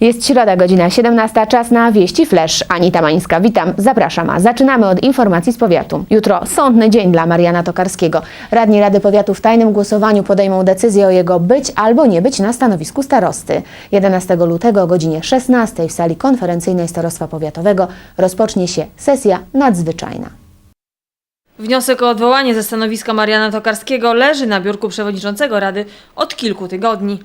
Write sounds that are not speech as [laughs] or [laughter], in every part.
Jest środa, godzina 17, czas na wieści flash. Anita Mańska, witam, zapraszam. A zaczynamy od informacji z powiatu. Jutro sądny dzień dla Mariana Tokarskiego. Radni Rady Powiatu w tajnym głosowaniu podejmą decyzję o jego być albo nie być na stanowisku starosty. 11 lutego o godzinie 16 w sali konferencyjnej Starostwa Powiatowego rozpocznie się sesja nadzwyczajna. Wniosek o odwołanie ze stanowiska Mariana Tokarskiego leży na biurku przewodniczącego Rady od kilku tygodni.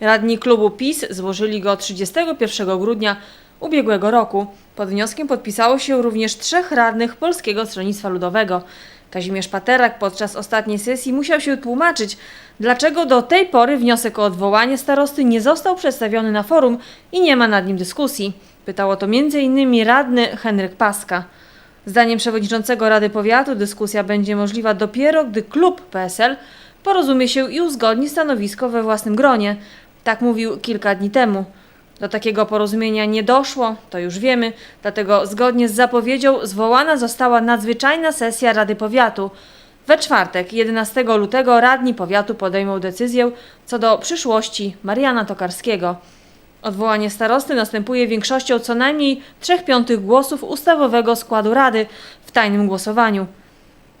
Radni klubu PiS złożyli go 31 grudnia ubiegłego roku. Pod wnioskiem podpisało się również trzech radnych Polskiego Stronnictwa Ludowego. Kazimierz Paterak podczas ostatniej sesji musiał się tłumaczyć, dlaczego do tej pory wniosek o odwołanie starosty nie został przedstawiony na forum i nie ma nad nim dyskusji. Pytało to m.in. radny Henryk Paska. Zdaniem przewodniczącego Rady Powiatu dyskusja będzie możliwa dopiero, gdy klub PSL porozumie się i uzgodni stanowisko we własnym gronie. Tak mówił kilka dni temu. Do takiego porozumienia nie doszło, to już wiemy, dlatego zgodnie z zapowiedzią zwołana została nadzwyczajna sesja Rady Powiatu. We czwartek, 11 lutego, radni powiatu podejmą decyzję co do przyszłości Mariana Tokarskiego. Odwołanie starosty następuje większością co najmniej 3 piątych głosów ustawowego składu Rady w tajnym głosowaniu.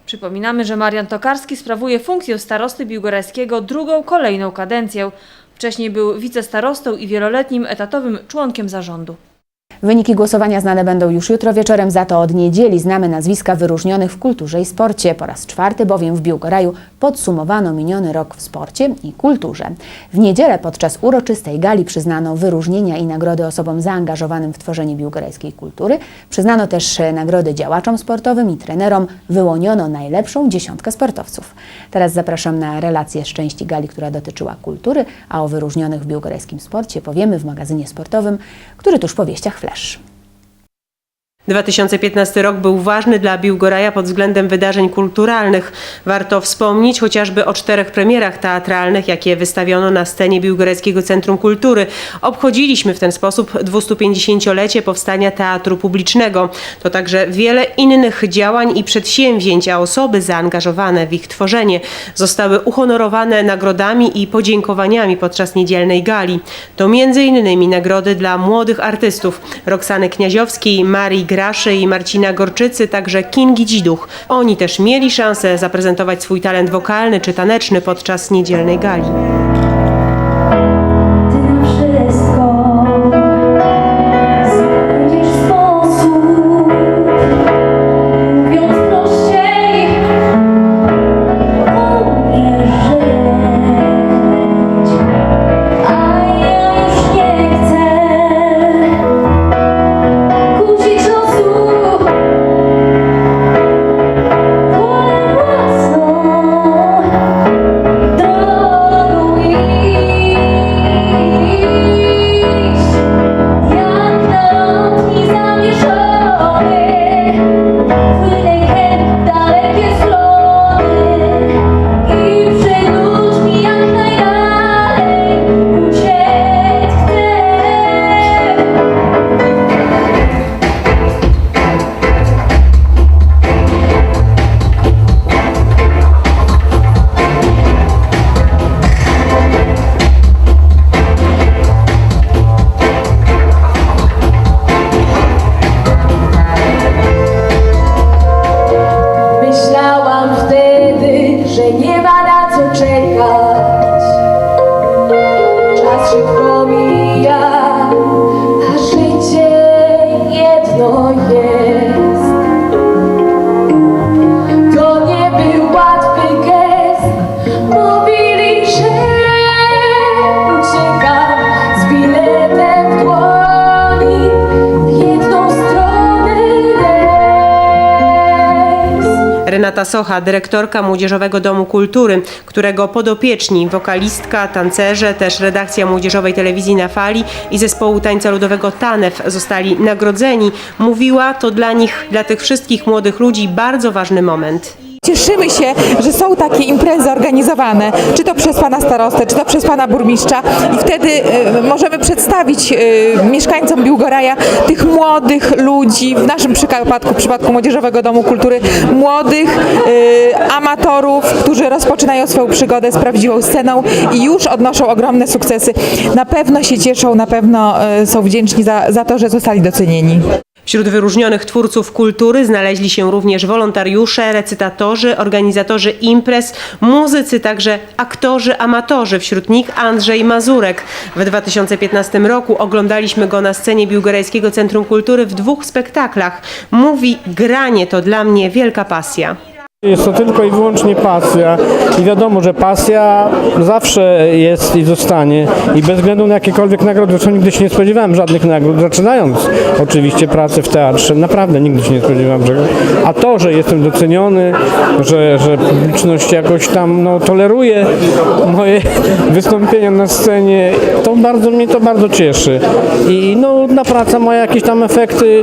Przypominamy, że Marian Tokarski sprawuje funkcję starosty biłgorajskiego drugą kolejną kadencję. Wcześniej był wicestarostą i wieloletnim etatowym członkiem zarządu. Wyniki głosowania znane będą już jutro wieczorem, za to od niedzieli znamy nazwiska wyróżnionych w kulturze i sporcie. Po raz czwarty bowiem w Biłgoraju podsumowano miniony rok w sporcie i kulturze. W niedzielę podczas uroczystej gali przyznano wyróżnienia i nagrody osobom zaangażowanym w tworzenie biłgorajskiej kultury. Przyznano też e, nagrody działaczom sportowym i trenerom. Wyłoniono najlepszą dziesiątkę sportowców. Teraz zapraszam na relację z części gali, która dotyczyła kultury, a o wyróżnionych w biłgorajskim sporcie powiemy w magazynie sportowym, który tuż po wieściach Flash. éves. 2015 rok był ważny dla Biłgoraja pod względem wydarzeń kulturalnych. Warto wspomnieć chociażby o czterech premierach teatralnych, jakie wystawiono na scenie Biłgorajskiego Centrum Kultury. Obchodziliśmy w ten sposób 250-lecie powstania teatru publicznego. To także wiele innych działań i przedsięwzięć, a osoby zaangażowane w ich tworzenie zostały uhonorowane nagrodami i podziękowaniami podczas niedzielnej gali. To m.in. nagrody dla młodych artystów Roxany Kniaziowskiej, Marii Graszy i Marcina Gorczycy, także Kingi Dziduch. Oni też mieli szansę zaprezentować swój talent wokalny czy taneczny podczas niedzielnej gali. Renata Socha, dyrektorka Młodzieżowego Domu Kultury, którego podopieczni, wokalistka, tancerze, też redakcja Młodzieżowej Telewizji na Fali i zespołu tańca ludowego TANEF zostali nagrodzeni, mówiła to dla nich, dla tych wszystkich młodych ludzi bardzo ważny moment. Cieszymy się, że są takie imprezy organizowane, czy to przez pana starostę, czy to przez pana burmistrza i wtedy e, możemy przedstawić e, mieszkańcom Biłgoraja tych młodych ludzi, w naszym przypadku, w przypadku Młodzieżowego Domu Kultury, młodych e, amatorów, którzy rozpoczynają swoją przygodę z prawdziwą sceną i już odnoszą ogromne sukcesy. Na pewno się cieszą, na pewno e, są wdzięczni za, za to, że zostali docenieni. Wśród wyróżnionych twórców kultury znaleźli się również wolontariusze, recytatorzy, organizatorzy imprez, muzycy, także aktorzy, amatorzy. Wśród nich Andrzej Mazurek. W 2015 roku oglądaliśmy go na scenie Biłgorajskiego Centrum Kultury w dwóch spektaklach. Mówi, granie to dla mnie wielka pasja. Jest to tylko i wyłącznie pasja. I wiadomo, że pasja zawsze jest i zostanie. I bez względu na jakiekolwiek nagrody, zresztą nigdy się nie spodziewałem żadnych nagród, zaczynając oczywiście pracę w teatrze, naprawdę nigdy się nie spodziewałem, że a to, że jestem doceniony, że, że publiczność jakoś tam no, toleruje moje [laughs] wystąpienia na scenie, to bardzo mnie to bardzo cieszy. I no, na praca moja jakieś tam efekty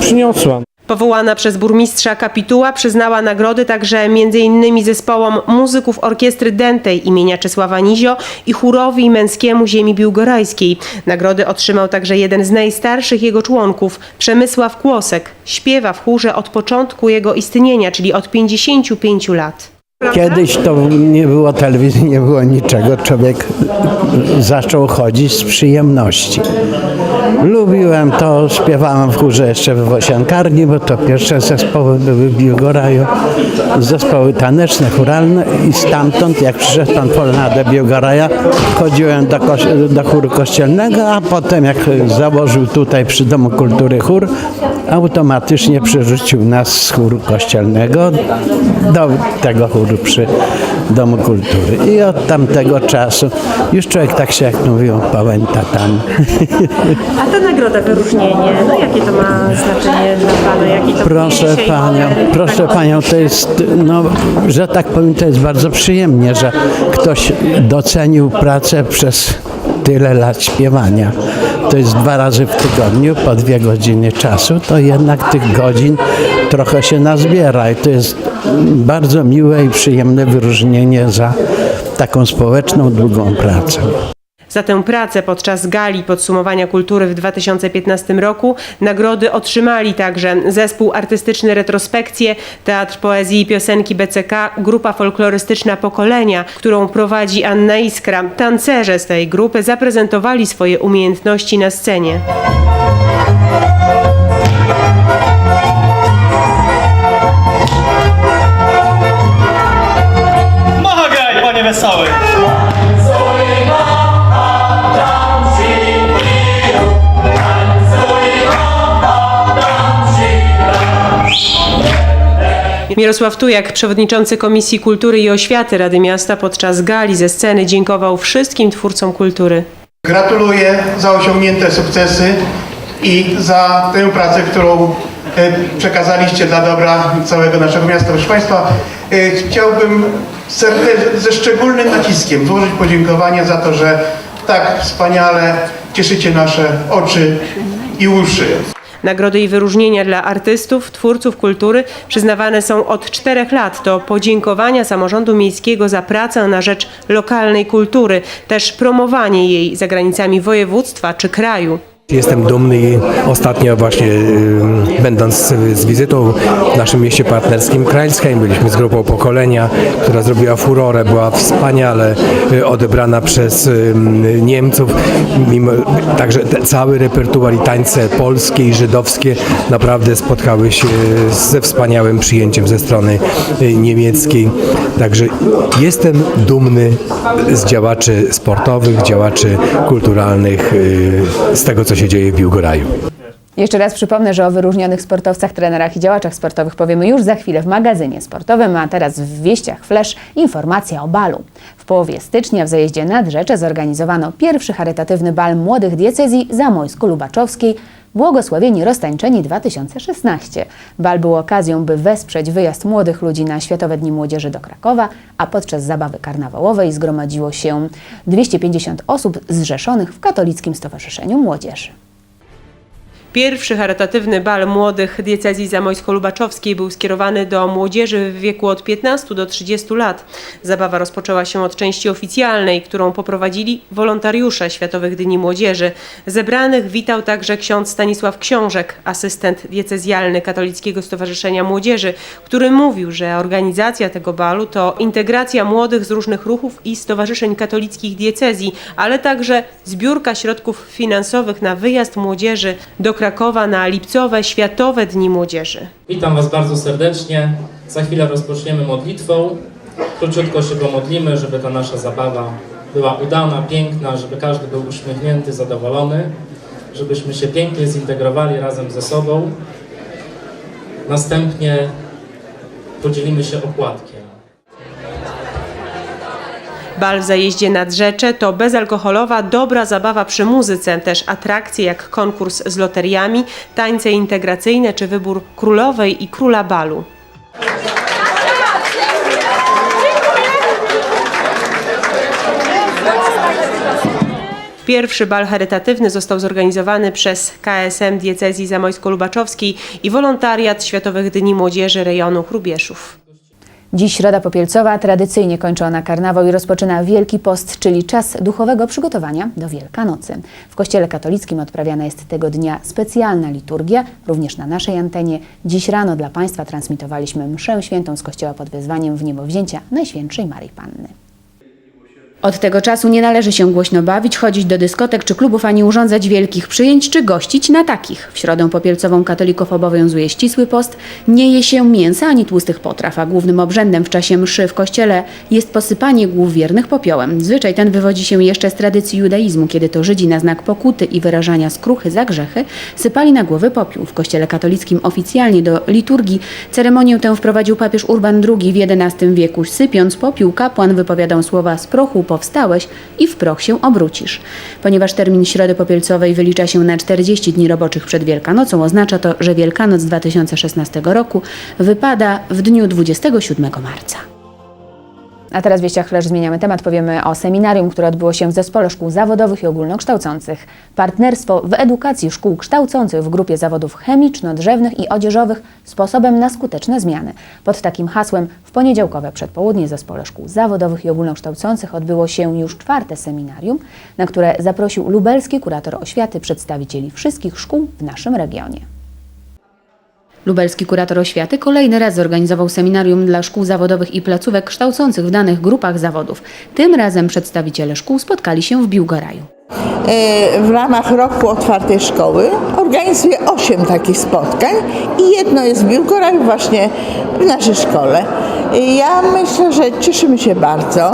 przyniosła. Powołana przez burmistrza kapituła przyznała nagrody także m.in. zespołom muzyków orkiestry Dętej imienia Czesława Nizio i chórowi męskiemu ziemi biłgorajskiej. Nagrody otrzymał także jeden z najstarszych jego członków, Przemysław Kłosek. Śpiewa w chórze od początku jego istnienia, czyli od 55 lat. Kiedyś to nie było telewizji, nie było niczego. Człowiek zaczął chodzić z przyjemności. Lubiłem to, śpiewałem w chórze jeszcze w Wosiankarni, bo to pierwsze zespoły były w Biłgoraju. Zespoły taneczne, churalne i stamtąd, jak przyszedł pan Polnade Biłgoraja, chodziłem do, do chóru kościelnego, a potem jak założył tutaj przy Domu Kultury chór, automatycznie przerzucił nas z chóru kościelnego do tego chóru przy Domu Kultury. I od tamtego czasu już człowiek tak się, jak mówią, pałęta tam. A ta nagroda, wyróżnienie, no jakie to ma znaczenie dla Pana? Jaki to Proszę panią, proszę panią, to jest, no, że tak powiem, to jest bardzo przyjemnie, że ktoś docenił pracę przez tyle lat śpiewania. To jest dwa razy w tygodniu, po dwie godziny czasu, to jednak tych godzin trochę się nazbiera i to jest bardzo miłe i przyjemne wyróżnienie za taką społeczną, długą pracę. Za tę pracę podczas gali podsumowania kultury w 2015 roku nagrody otrzymali także zespół artystyczny Retrospekcje, Teatr Poezji i Piosenki BCK, grupa folklorystyczna Pokolenia, którą prowadzi Anna Iskra. Tancerze z tej grupy zaprezentowali swoje umiejętności na scenie. Panie wesoły! Mirosław Tujak, przewodniczący Komisji Kultury i Oświaty Rady Miasta podczas gali ze sceny dziękował wszystkim twórcom kultury. Gratuluję za osiągnięte sukcesy i za tę pracę, którą e, przekazaliście dla dobra całego naszego miasta. Proszę Państwa, e, chciałbym ze szczególnym naciskiem złożyć podziękowanie za to, że tak wspaniale cieszycie nasze oczy i uszy. Nagrody i wyróżnienia dla artystów, twórców kultury przyznawane są od czterech lat. To podziękowania samorządu miejskiego za pracę na rzecz lokalnej kultury, też promowanie jej za granicami województwa czy kraju. Jestem dumny i ostatnio właśnie y, będąc z, wizytą w naszym mieście partnerskim Krailsheim, byliśmy z grupą pokolenia, która zrobiła furorę, była wspaniale y, odebrana przez y, Niemców. Mimo, także cały repertuar i tańce polskie i żydowskie naprawdę spotkały się ze wspaniałym przyjęciem ze strony niemieckiej. Także jestem dumny z działaczy sportowych, działaczy kulturalnych, z tego co się dzieje w Biłgoraju. Jeszcze raz przypomnę, że o wyróżnionych sportowcach, trenerach i działaczach sportowych powiemy już za chwilę w magazynie sportowym, a teraz w wieściach Flash informacja o balu. W połowie stycznia w zajeździe nad Rzecze zorganizowano pierwszy charytatywny bal młodych diecezji zamojsko-lubaczowskiej Błogosławieni Roztańczeni 2016. Bal był okazją, by wesprzeć wyjazd młodych ludzi na Światowe Dni Młodzieży do Krakowa, a podczas zabawy karnawałowej zgromadziło się 250 osób zrzeszonych w Katolickim Stowarzyszeniu Młodzieży. Pierwszy charytatywny bal młodych diecezji zamojsko-lubaczowskiej był skierowany do młodzieży w wieku od 15 do 30 lat. Zabawa rozpoczęła się od części oficjalnej, którą poprowadzili wolontariusze Światowych Dni Młodzieży. Zebranych witał także ksiądz Stanisław Książek, asystent diecezjalny Katolickiego Stowarzyszenia Młodzieży, który mówił, że organizacja tego balu to integracja młodych z różnych ruchów i stowarzyszeń katolickich diecezji, ale także zbiórka środków finansowych na wyjazd młodzieży do Krakowa na lipcowe Światowe Dni Młodzieży. Witam Was bardzo serdecznie. Za chwilę rozpoczniemy modlitwą. Króciutko się pomodlimy, żeby ta nasza zabawa była udana, piękna, żeby każdy był uśmiechnięty, zadowolony, żebyśmy się pięknie zintegrowali razem ze sobą. Następnie podzielimy się opłatkiem. Bal w zajeździe nad Rzecze to bezalkoholowa, dobra zabawa przy muzyce, też atrakcje jak konkurs z loteriami, tańce integracyjne czy wybór królowej i króla balu. Pierwszy bal charytatywny został zorganizowany przez KSM Diecezji Zamojsko-Lubaczowskiej i wolontariat Światowych Dni Młodzieży rejonu Chrubieszów. Dziś Środa Popielcowa tradycyjnie kończy ona karnawał i rozpoczyna Wielki Post, czyli czas duchowego przygotowania do Wielkanocy. W Kościele katolickim odprawiana jest tego dnia specjalna liturgia, również na naszej antenie. Dziś rano dla Państwa transmitowaliśmy mszę świętą z Kościoła pod wezwaniem w niebowzięcia Najświętszej Maryi Panny. Od tego czasu nie należy się głośno bawić, chodzić do dyskotek czy klubów, ani urządzać wielkich przyjęć, czy gościć na takich. W środę popielcową katolików obowiązuje ścisły post, nie je się mięsa ani tłustych potraw, a głównym obrzędem w czasie mszy w kościele jest posypanie głów wiernych popiołem. Zwyczaj ten wywodzi się jeszcze z tradycji judaizmu, kiedy to Żydzi na znak pokuty i wyrażania skruchy za grzechy sypali na głowy popiół. W kościele katolickim oficjalnie do liturgii ceremonię tę wprowadził papież Urban II w XI wieku. Sypiąc popiół, kapłan wypowiadał słowa z prochu powstałeś i w proch się obrócisz. Ponieważ termin Środy Popielcowej wylicza się na 40 dni roboczych przed Wielkanocą, oznacza to, że Wielkanoc 2016 roku wypada w dniu 27 marca. A teraz w Wieściach Flash zmieniamy temat. Powiemy o seminarium, które odbyło się w Zespole Szkół Zawodowych i Ogólnokształcących. Partnerstwo w edukacji szkół kształcących w grupie zawodów chemiczno-drzewnych i odzieżowych sposobem na skuteczne zmiany. Pod takim hasłem w poniedziałkowe przedpołudnie w Zespole Szkół Zawodowych i Ogólnokształcących odbyło się już czwarte seminarium, na które zaprosił lubelski kurator oświaty przedstawicieli wszystkich szkół w naszym regionie. Lubelski kurator oświaty kolejny raz zorganizował seminarium dla szkół zawodowych i placówek kształcących w danych grupach zawodów. Tym razem przedstawiciele szkół spotkali się w Biłgoraju. E, w ramach roku otwartej szkoły organizuję 8 takich spotkań i jedno jest w Biłgoraju właśnie w naszej szkole. E, Ja myślę, że cieszymy się bardzo.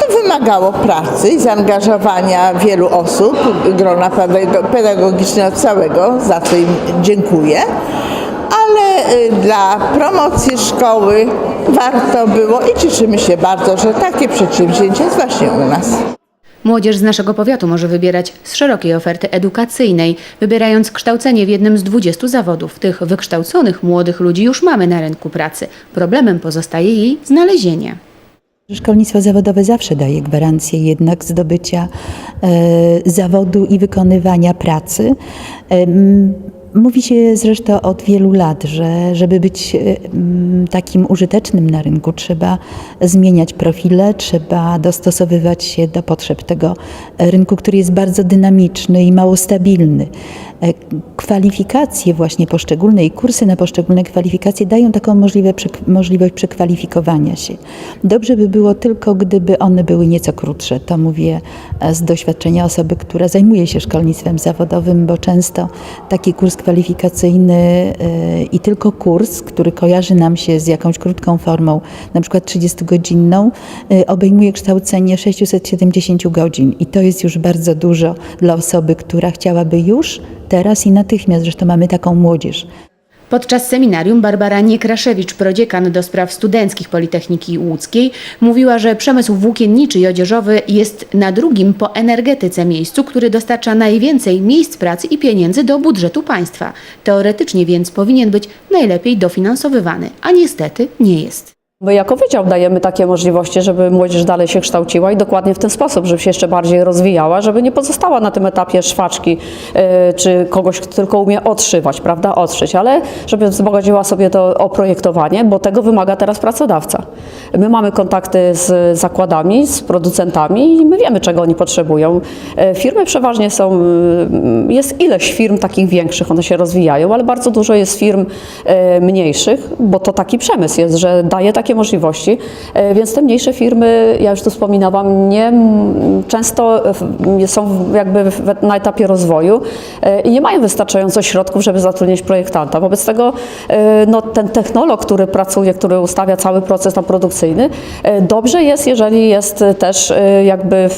To wymagało pracy i zaangażowania wielu osób, grona pedago- pedagogicznego całego, za co im dziękuję. Ale e, dla promocji szkoły warto było i cieszymy się bardzo, że takie przedsięwzięcie jest właśnie u nas. Młodzież z naszego powiatu może wybierać z szerokiej oferty edukacyjnej, wybierając kształcenie w jednym z 20 zawodów. Tych wykształconych młodych ludzi już mamy na rynku pracy. Problemem pozostaje jej znalezienie. Szkolnictwo zawodowe zawsze daje gwarancję jednak zdobycia e, zawodu i wykonywania pracy. Mówi się zresztą od wielu lat, że żeby być e, m, takim użytecznym na rynku, trzeba zmieniać profile, trzeba dostosowywać się do potrzeb tego rynku, który jest bardzo dynamiczny i mało stabilny. E, Kwalifikacje właśnie poszczególne i kursy na poszczególne kwalifikacje dają taką możliwe, możliwość przekwalifikowania się. Dobrze by było tylko, gdyby one były nieco krótsze. To mówię e, z doświadczenia osoby, która zajmuje się szkolnictwem zawodowym, bo często taki kurs kwalifikacyjny e, i tylko kurs, który kojarzy nam się z jakąś krótką formą, na przykład 30-godzinną, e, obejmuje kształcenie 670 godzin i to jest już bardzo dużo dla osoby, która chciałaby już teraz i natychmiast, zresztą mamy taką młodzież. Podczas seminarium Barbara Niekraszewicz, prodziekan do spraw studenckich Politechniki Łódzkiej, mówiła, że przemysł włókienniczy i odzieżowy jest na drugim po energetyce miejscu, który dostarcza najwięcej miejsc pracy i pieniędzy do budżetu państwa. Teoretycznie więc powinien być najlepiej dofinansowywany, a niestety nie jest. My jako wydział dajemy takie możliwości, żeby młodzież dalej się kształciła i dokładnie w ten sposób, żeby się jeszcze bardziej rozwijała, żeby nie pozostała na tym etapie szwaczki y, czy kogoś, kto tylko umie odszywać, prawda, odszyć, ale żeby wzbogaciła sobie to oprojektowanie, bo tego wymaga teraz pracodawca. My mamy kontakty z zakładami, z producentami i my wiemy, czego oni potrzebują. E, Firmy przeważnie są, y, jest ileś firm takich większych, one się rozwijają, ale bardzo dużo jest firm mniejszych, bo to taki przemysł jest, że daje takie możliwości, E, więc te mniejsze firmy, ja już tu wspominałam, nie często są jakby na etapie rozwoju e, i nie mają wystarczająco środków, żeby zatrudnić projektanta. Wobec tego e, no, ten technolog, który pracuje, który ustawia cały proces tam produkcyjny, dobrze jest, jeżeli jest też jakby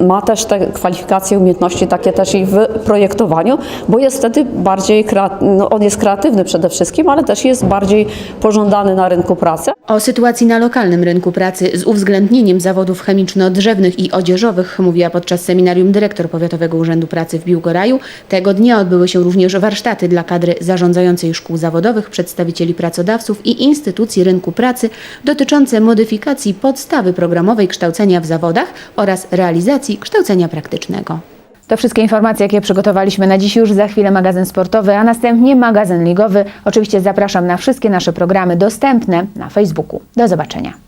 ma też te kwalifikacje, umiejętności takie też i w projektowaniu, bo jest wtedy bardziej, no, on jest kreatywny przede wszystkim, ale też jest bardziej pożądany na rynku pracy. O sytuacji na lokalnym rynku pracy z uwzględnieniem zawodów chemiczno-drzewnych i odzieżowych mówiła podczas seminarium dyrektor Powiatowego Urzędu Pracy w Biłgoraju. Tego dnia odbyły się również warsztaty dla kadry zarządzającej szkół zawodowych, przedstawicieli pracodawców i instytucji rynku pracy dotyczące modyfikacji podstawy programowej kształcenia w zawodach oraz realizacji kształcenia praktycznego. To wszystkie informacje, jakie przygotowaliśmy na dziś już. Za chwilę magazyn sportowy, a następnie magazyn ligowy. Oczywiście zapraszam na wszystkie nasze programy dostępne na Facebooku. Do zobaczenia.